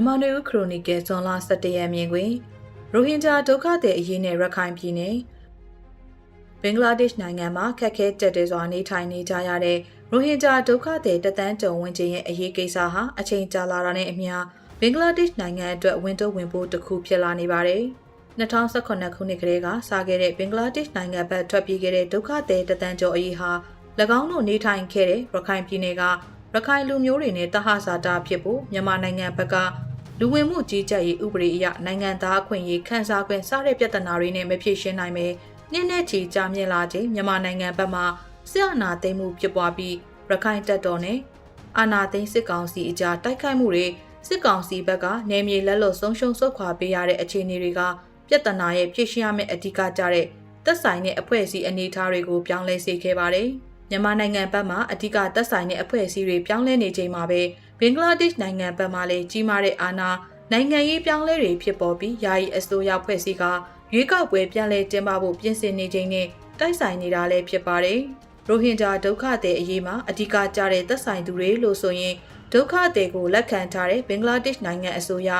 မြန်မာနွေဦးခရိုနီကယ်ဇွန်လ17ရက်မြင်တွင်ရိုဟင်ဂျာဒုက္ခသည်အရေးနဲ့ရခိုင်ပြည်နယ်ဘင်္ဂလားဒေ့ရှ်နိုင်ငံမှာခက်ခဲကြက်တဲစွာနေထိုင်နေကြရတဲ့ရိုဟင်ဂျာဒုက္ခသည်တသန်းကြုံဝင်ခြင်းရဲ့အရေးကိစ္စဟာအချိန်ကြာလာတာနဲ့အမျှဘင်္ဂလားဒေ့ရှ်နိုင်ငံအတွက်ဝင်တော့ဝင်ဖို့တစ်ခုဖြစ်လာနေပါတယ်။2018ခုနှစ်ကလေးကစခဲ့တဲ့ဘင်္ဂလားဒေ့ရှ်နိုင်ငံဘက်ထွက်ပြေးခဲ့တဲ့ဒုက္ခသည်တသန်းကျော်အရေးဟာ၎င်းတို့နေထိုင်ခဲ့တဲ့ရခိုင်ပြည်နယ်ကရခိုင်လူမျိုးတွေနဲ့တဟဆာတာဖြစ်ဖို့မြန်မာနိုင်ငံဘက်က လူဝင်မှုကြီးကြပ်ရေးဥပဒေအရနိုင်ငံသားအခွင့်အရေးခန့်စားခွင့်စတဲ့ပြဿနာတွေနဲ့မဖြေရှင်းနိုင်ပဲနှစ်နဲ့ချီကြာမြင့်လာခြင်းမြန်မာနိုင်ငံဘက်မှဆရာနာသိမ်းမှုဖြစ်ပွားပြီးရခိုင်တပ်တော်နဲ့အာနာသိန်းစစ်ကောင်စီအကြားတိုက်ခိုက်မှုတွေစစ်ကောင်စီဘက်ကနေမြေလက်လွတ်ဆုံးရှုံးဆုတ်ခွာပေးရတဲ့အခြေအနေတွေကပြဿနာရဲ့ဖြေရှင်းရမယ့်အဓိကကြတဲ့သက်ဆိုင်တဲ့အဖွဲ့အစည်းအနေအထားတွေကိုပြောင်းလဲစေခဲ့ပါတယ်။မြန်မာနိုင်ငံဘက်မှာအဓိကသက်ဆိုင်တဲ့အဖွဲ့အစည်းတွေပြောင်းလဲနေချိန်မှာပဲ ဘင်္ဂလားဒေ့ရှ်နိုင်ငံဘက်မှလည်းကြီးမားတဲ့အာဏာနိုင်ငံရေးပြောင်းလဲတွေဖြစ်ပေါ်ပြီးယာယီအစိုးရဖွဲ့စည်းကရွေးကောက်ပွဲပြန်လည်ကျင်းပဖို့ပြင်ဆင်နေချိန်နဲ့တိုက်ဆိုင်နေတာလည်းဖြစ်ပါတယ်။ရိုဟင်ဂျာဒုက္ခသည်အရေးမှာအဓိကကျတဲ့သက်ဆိုင်သူတွေလို့ဆိုရင်ဒုက္ခသည်ကိုလက်ခံထားတဲ့ဘင်္ဂလားဒေ့ရှ်နိုင်ငံအစိုးရ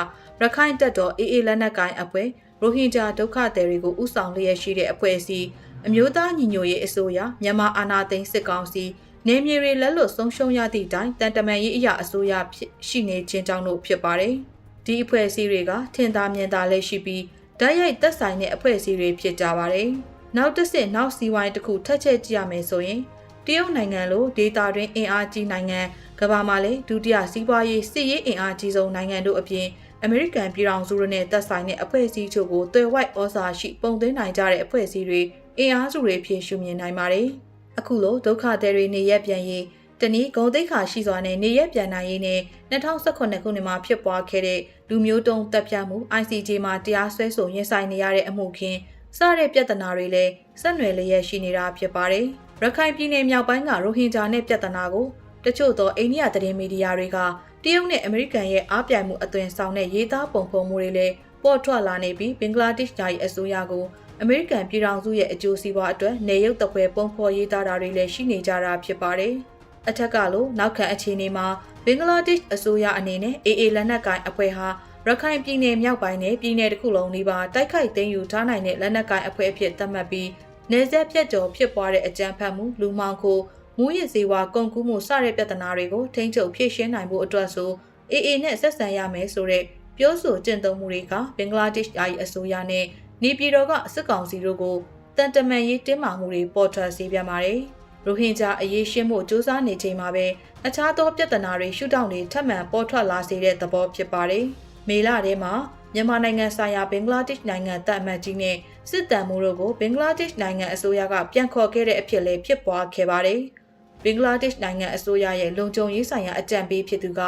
ရခိုင်တပ်တော်အေးအေးလက်နက်ကိုင်အဖွဲ့ရိုဟင်ဂျာဒုက္ခသည်တွေကိုဥဆောင်လျက်ရှိတဲ့အဖွဲ့အစည်းအမျိုးသားညီညွတ်ရေးအစိုးရမြန်မာအာဏာသိမ်းစစ်ကောင်စီ နေမြေတွေလက်လွတ်ဆုံးရှုံးရသည့်တိုင်တန်တမန်ရေးအရာအစိုးရဖြစ်ရှိနေခြင်းကြောင့်လို့ဖြစ်ပါတယ်။ဒီအဖွဲ့အစည်းတွေကထင်သာမြင်သာလက်ရှိပြီးဓာတ်ရိုက်သက်ဆိုင်တဲ့အဖွဲ့အစည်းတွေဖြစ်ကြပါတယ်။နောက်တစ်ဆင့်နောက်စီဝိုင်းတစ်ခုထပ်ချက်ကြည့်ရမယ်ဆိုရင်တရုတ်နိုင်ငံလိုဒေတာတွင်အင်အားကြီးနိုင်ငံကမ္ဘာမှာလည်းဒုတိယစီးပွားရေးစစ်ရေးအင်အားကြီးဆုံးနိုင်ငံတို့အပြင်အမေရိကန်ပြည်ထောင်စုတို့နဲ့သက်ဆိုင်တဲ့အဖွဲ့အစည်းချို့ကိုသွယ်ဝိုက်ဩဇာရှိပုံသွင်းနိုင်ကြတဲ့အဖွဲ့အစည်းတွေအင်အားစုတွေဖြစ်ရှုမြင်နိုင်ပါတယ်။ အခုလိုဒုက္ခသည်တွေနေရက်ပြန်ရေးတနည်းဂုံတိတ်ခါရှိစွာနဲ့နေရက်ပြန်နိုင်ရေးနဲ့2018ခုနှစ်မှာဖြစ်ပွားခဲ့တဲ့လူမျိုးတုံးတပ်ဖြတ်မှု ICJ မှာတရားစွဲဆိုရင်ဆိုင်နေရတဲ့အမှုခင်းစတဲ့ပြဿနာတွေလည်းဆက်နွယ်လျက်ရှိနေတာဖြစ်ပါတယ်။ရခိုင်ပြည်နယ်မြောက်ပိုင်းကရိုဟင်ဂျာနဲ့ပြဿနာကိုတချို့သောအိန္ဒိယသတင်းမီဒီယာတွေကတရုတ်နဲ့အမေရိကန်ရဲ့အားပြိုင်မှုအသွင်ဆောင်တဲ့ရေးသားပုံဖော်မှုတွေလည်းပေါ်ထွက်လာနေပြီးဘင်္ဂလားဒေ့ရှ်နိုင်ငံအစိုးရကို အမေရိကန်ပြည်ထောင်စုရဲ့အကျိုးစီးပွားအတွက်နေရုပ်တပွဲပုံဖော်ရေးသားတာတွေလည်းရှိနေကြတာဖြစ်ပါတယ်။အထက်ကလို့နောက်ခံအခြေအနေမှာဘင်္ဂလားဒေ့ရှ်အစိုးရအနေနဲ့အေအေလက်နက်ကိုင်အဖွဲ့ဟာရခိုင်ပြည်နယ်မြောက်ပိုင်းနဲ့ပြည်နယ်တစ်ခုလုံးလေးပါတိုက်ခိုက်သိမ်းယူထားနိုင်တဲ့လက်နက်ကိုင်အဖွဲ့အဖြစ်သတ်မှတ်ပြီးနေဆက်ပြတ်ကျော်ဖြစ်ပွားတဲ့အကြမ်းဖက်မှုလူမှောင်ခိုမူရစ်စေဝါကုန်ကူးမှုစတဲ့ပြဿနာတွေကိုထိန်းချုပ်ဖြေရှင်းနိုင်ဖို့အတွက်ဆိုအေအေနဲ့ဆက်ဆံရမယ်ဆိုတဲ့ပြောဆိုကျင့်သုံးမှုတွေကဘင်္ဂလားဒေ့ရှ်အာရီအစိုးရနဲ့ နေပြည်တော်ကစစ်ကောင်စီတို့ကိုတန်တမန်ရေးတင်းမာမှုတွေပေါ်ထွက်စေပြန်ပါတယ်။ရိုဟင်ဂျာအရေးရှင်းဖို့စ조사နေချိန်မှာပဲအခြားသောပြဿနာတွေရှုထောင့်တွေထပ်မံပေါ်ထွက်လာစေတဲ့သဘောဖြစ်ပါတယ်။မေလထဲမှာမြန်မာနိုင်ငံဆိုင်ရာဘင်္ဂလားဒေ့ရှ်နိုင်ငံတပ်အမတ်ကြီးနဲ့စစ်တမ်းမှုတို့ကိုဘင်္ဂလားဒေ့ရှ်နိုင်ငံအစိုးရကပြန်ခေါ်ခဲ့တဲ့အဖြစ်လည်းဖြစ်ပွားခဲ့ပါတယ်။ဘင်္ဂလားဒေ့ရှ်နိုင်ငံအစိုးရရဲ့လုံခြုံရေးဆိုင်ရာအကြံပေးဖြစ်သူက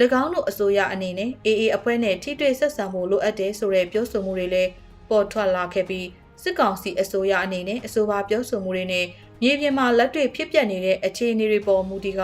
၎င်းတို့အစိုးရအနေနဲ့အေအေအဖွဲ့နဲ့ထိတွေ့ဆက်ဆံဖို့လိုအပ်တယ်ဆိုတဲ့ပြောဆိုမှုတွေလည်း ပေါ်ထွက်လာခဲ့ပြီးစစ်ကောင်စီအစိုးရအနေနဲ့အဆိုပါပြောဆိုမှုတွေနဲ့မြေပြင်မှာလက်တွေ့ဖြစ်ပျက်နေတဲ့အခြေအနေတွေပေါ်မူတည်က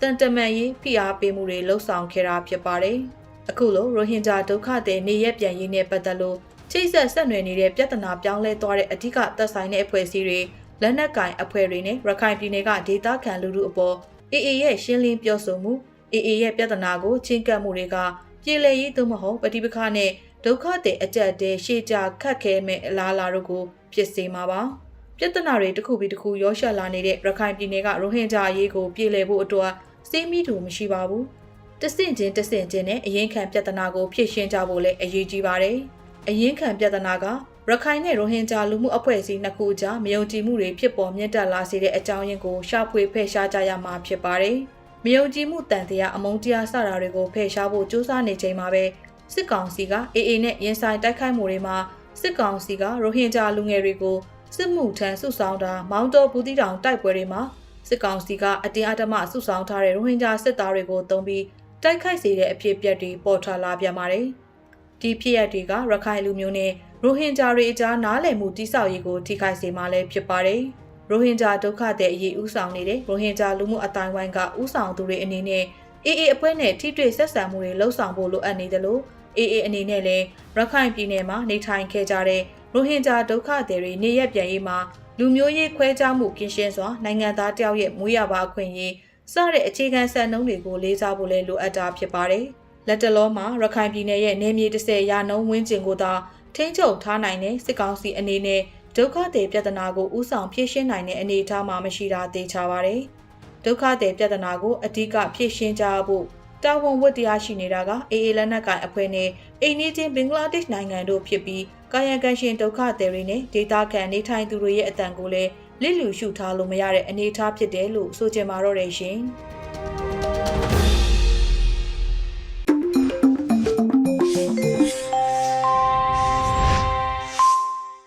တန်တမန်ရေးဖိအားပေးမှုတွေလှုံ့ဆော်ခဲ့တာဖြစ်ပါတယ်။အခုလိုရိုဟင်ဂျာဒုက္ခသည်နေရက်ပြန်ရေးနဲ့ပတ်သက်လို့ချိတ်ဆက်ဆက်နွယ်နေတဲ့ပြဿနာပြောင်းလဲသွားတဲ့အဓိကသက်ဆိုင်တဲ့အဖွဲ့အစည်းတွေလက်နက်ကင်အဖွဲ့တွေနဲ့ရခိုင်ပြည်နယ်ကဒေသခံလူထုအပေါ်အေအေရဲ့ရှင်းလင်းပြောဆိုမှုအေအေရဲ့ပြဿနာကိုချင်းကပ်မှုတွေကပြည်လည်ရေးသို့မဟုတ်ပဋိပက္ခနဲ့ ဒုက္ခတွေအကြက်တဲရှေ့ကြခတ်ခဲမဲ့အလားလာတို့ကိုဖြစ်စေမှာပါပြဿနာတွေတစ်ခုပြီးတစ်ခုရောရှက်လာနေတဲ့ရခိုင်ပြည်နယ်ကရိုဟင်ဂျာအရေးကိုပြည်လည်ဖို့အတွက်စေးမိတူမရှိပါဘူးတဆင့်ချင်းတဆင့်ချင်းနဲ့အရင်ခံပြဿနာကိုဖြေရှင်းကြဖို့လည်းအရေးကြီးပါတယ်အရင်ခံပြဿနာကရခိုင်နဲ့ရိုဟင်ဂျာလူမှုအဖွဲ့အစည်းနှစ်ခုကြားမယုံကြည်မှုတွေဖြစ်ပေါ်မြင့်တက်လာစေတဲ့အကြောင်းရင်းကိုရှာဖွေဖယ်ရှားကြရမှာဖြစ်ပါတယ်။မယုံကြည်မှုတန်တရားအမုန်းတရားစတာတွေကိုဖယ်ရှားဖို့ကြိုးစားနေချိန်မှာပဲ စစ်ကောင်စီကအေအေနဲ့ရင်ဆိုင်တိုက်ခိုက်မှုတွေမှာစစ်ကောင်စီကရိုဟင်ဂျာလူငယ်တွေကိုစစ်မှုထမ်းစုဆောင်တာမောင်းတော်ဘူးတီတောင်တိုက်ပွဲတွေမှာစစ်ကောင်စီကအတင်းအဓမ္မစုဆောင်ထားတဲ့ရိုဟင်ဂျာစစ်သားတွေကိုတုံးပြီးတိုက်ခိုက်စေတဲ့အဖြစ်အပျက်တွေပေါ်ထွက်လာပြန်ပါတယ်။ဒီဖြစ်ရပ်တွေကရခိုင်လူမျိုးနဲ့ရိုဟင်ဂျာတွေအကြားနားလည်မှုတိဆောက်ရေးကိုထိခိုက်စေမှာလည်းဖြစ်ပါတယ်။ရိုဟင်ဂျာဒုက္ခသည်အရေးဥဆောင်နေတဲ့ရိုဟင်ဂျာလူမှုအတိုင်းဝိုင်းကဥဆောင်သူတွေအနေနဲ့ အေးအေးအဖွဲ့နဲ့ထိတွေ့ဆက်ဆံမှုတွေလှုပ်ဆောင်ဖို့လိုအပ်နေတယ်လို့အေးအေးအနေနဲ့လည်းရခိုင်ပြည်နယ်မှာနေထိုင်ခဲ့ကြတဲ့ရိုဟင်ဂျာဒုက္ခသည်တွေနေရက်ပြန်ရေးမှာလူမျိုးရေးခွဲခြားမှုကင်းရှင်းစွာနိုင်ငံသားတယောက်ရဲ့မွေးရပါအခွင့်အရေးစတဲ့အခြေခံစံနှုန်းတွေကိုလေးစားဖို့လည်းလိုအပ်တာဖြစ်ပါတယ်။လက်တလောမှာရခိုင်ပြည်နယ်ရဲ့နေမြေ30ရာနှုန်းဝန်းကျင်ကိုသာထိန်းချုပ်ထားနိုင်တဲ့စစ်ကောင်စီအနေနဲ့ဒုက္ခသည်ပြဿနာကိုဥဆောင်ဖြေရှင်းနိုင်တဲ့အနေအထားမှာမရှိတာသိချပါတယ်။ ဒုက္ခသည်ပြဿနာကိုအဓိကဖြေရှင်းကြဖို့တာဝန်ဝတ္တရားရှိနေတာကအေအေလက်နက်ကိုင်အဖွဲ့နဲ့အိန္ဒိချင်းဘင်္ဂလားဒေ့ရှ်နိုင်ငံတို့ဖြစ်ပြီးကာယကံရှင်ဒုက္ခသည်တွေနဲ့ဒေသခံနေထိုင်သူတွေရဲ့အတန်ကိုလည်းလစ်လျူရှုထားလို့မရတဲ့အနေအထားဖြစ်တယ်လို့ဆိုချင်ပါတော့တယ်ရှင်။